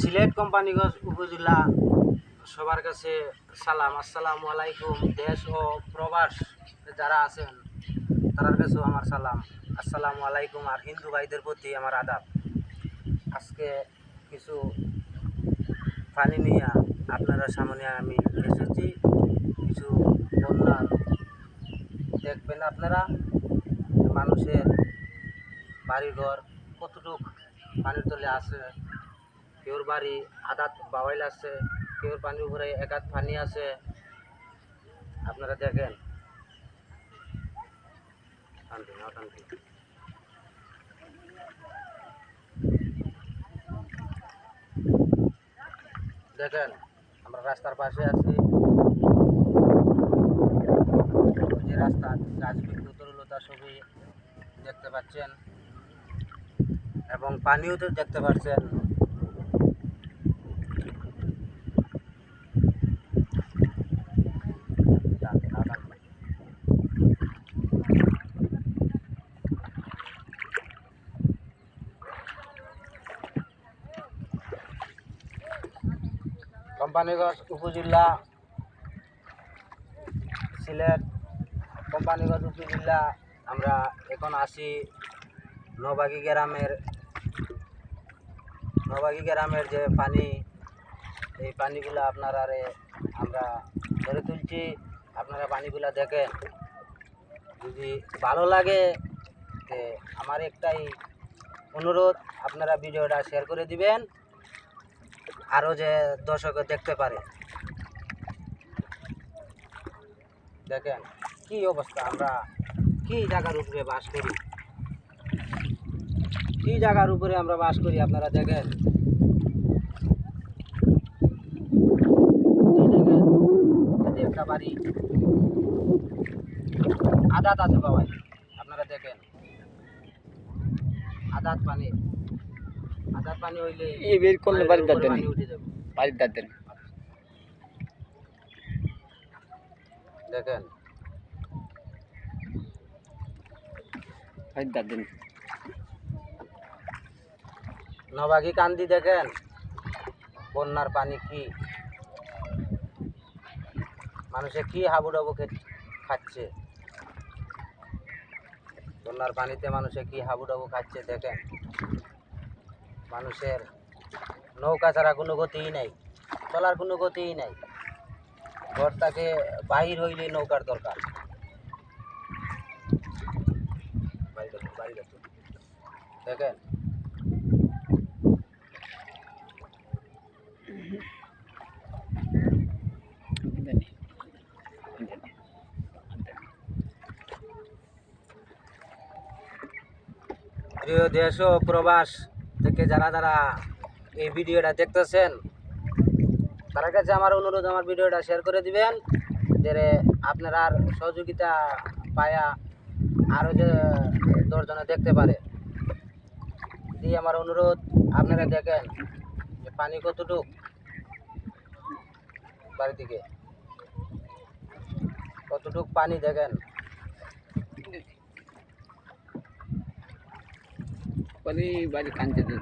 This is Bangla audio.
সিলেট কোম্পানিগঞ্জ উপজেলা, সবার কাছে সালাম। আসসালামু আলাইকুম, দেশ ও প্রবাস যারা আছেন তার কাছেও আমার সালাম। আসসালামু আলাইকুম আর হিন্দু ভাইদের প্রতি আমার আদাব। আজকে কিছু পানি নিয়ে আপনারা সামনে আমি এসেছি। কিছু বন্যা দেখবেন আপনারা, মানুষের বাড়িঘর কতটুক পানির তলে আছে কেউর বাড়ি আদাত বাবাইল আছে কেউর পানির উপরে একাত পানি আছে। আপনারা দেখেন। দেখেন, আমরা রাস্তার পাশে আছি। যে রাস্তা, গাছ বৃক্ষ তরুলতা সবই দেখতে পাচ্ছেন। এবং পানিও তো দেখতে পাচ্ছেন। কোম্পানিগঞ্জ উপজেলা সিলেট কোম্পানিগঞ্জ উপজেলা আমরা এখন আসি নবাগি গ্রামের নবাগি গ্রামের যে পানি, এই পানিগুলো আপনারা আমরা ধরে তুলছি। আপনারা পানিগুলো দেখেন। যদি ভালো লাগে আমার একটাই অনুরোধ, আপনারা ভিডিওটা শেয়ার করে দিবেন। আরও যে দর্শক দেখতে পারে। দেখেন, কি অবস্থা আমরা, কি জায়গার উপরে বাস করি? কি জায়গার উপরে আমরা বাস করি আপনারা দেখেন? একটা বাড়ি। আদাত আছে বাবাই, আপনারা দেখেন। আদাত পানি আদাত পানি হইলে এই বের করলে বাড়ির দাঁত যাবে। বাড়ির দাঁত দেন দেখেন। বাড়ির দাঁত দেন নবাগি কান্দি দেখেন বন্যার পানি কি? মানুষে কি হাবুডাবু খে- খাচ্ছে? বন্যার পানিতে মানুষে কি হাবুডাবু খাচ্ছে দেখেন। মানুষের নৌকা ছাড়া কোনো গতিই নাই, চলার কোনো গতিই নাই। ঘর থেকে বাহির হইলে নৌকার দরকার। দেখুন। প্রিয় দেশ প্রবাস থেকে যারা যারা এই ভিডিওটা দেখতেছেন তার কাছে আমার অনুরোধ, আমার ভিডিওটা শেয়ার করে দিবেন যে আপনারা আর সহযোগিতা পায়া আরও যে দশজনে দেখতে পারে। দিয়ে আমার অনুরোধ, আপনারা দেখেন যে পানি কতটুক বাড়ি থেকে কতটুক পানি দেখেন। Pwede balikan ka dito.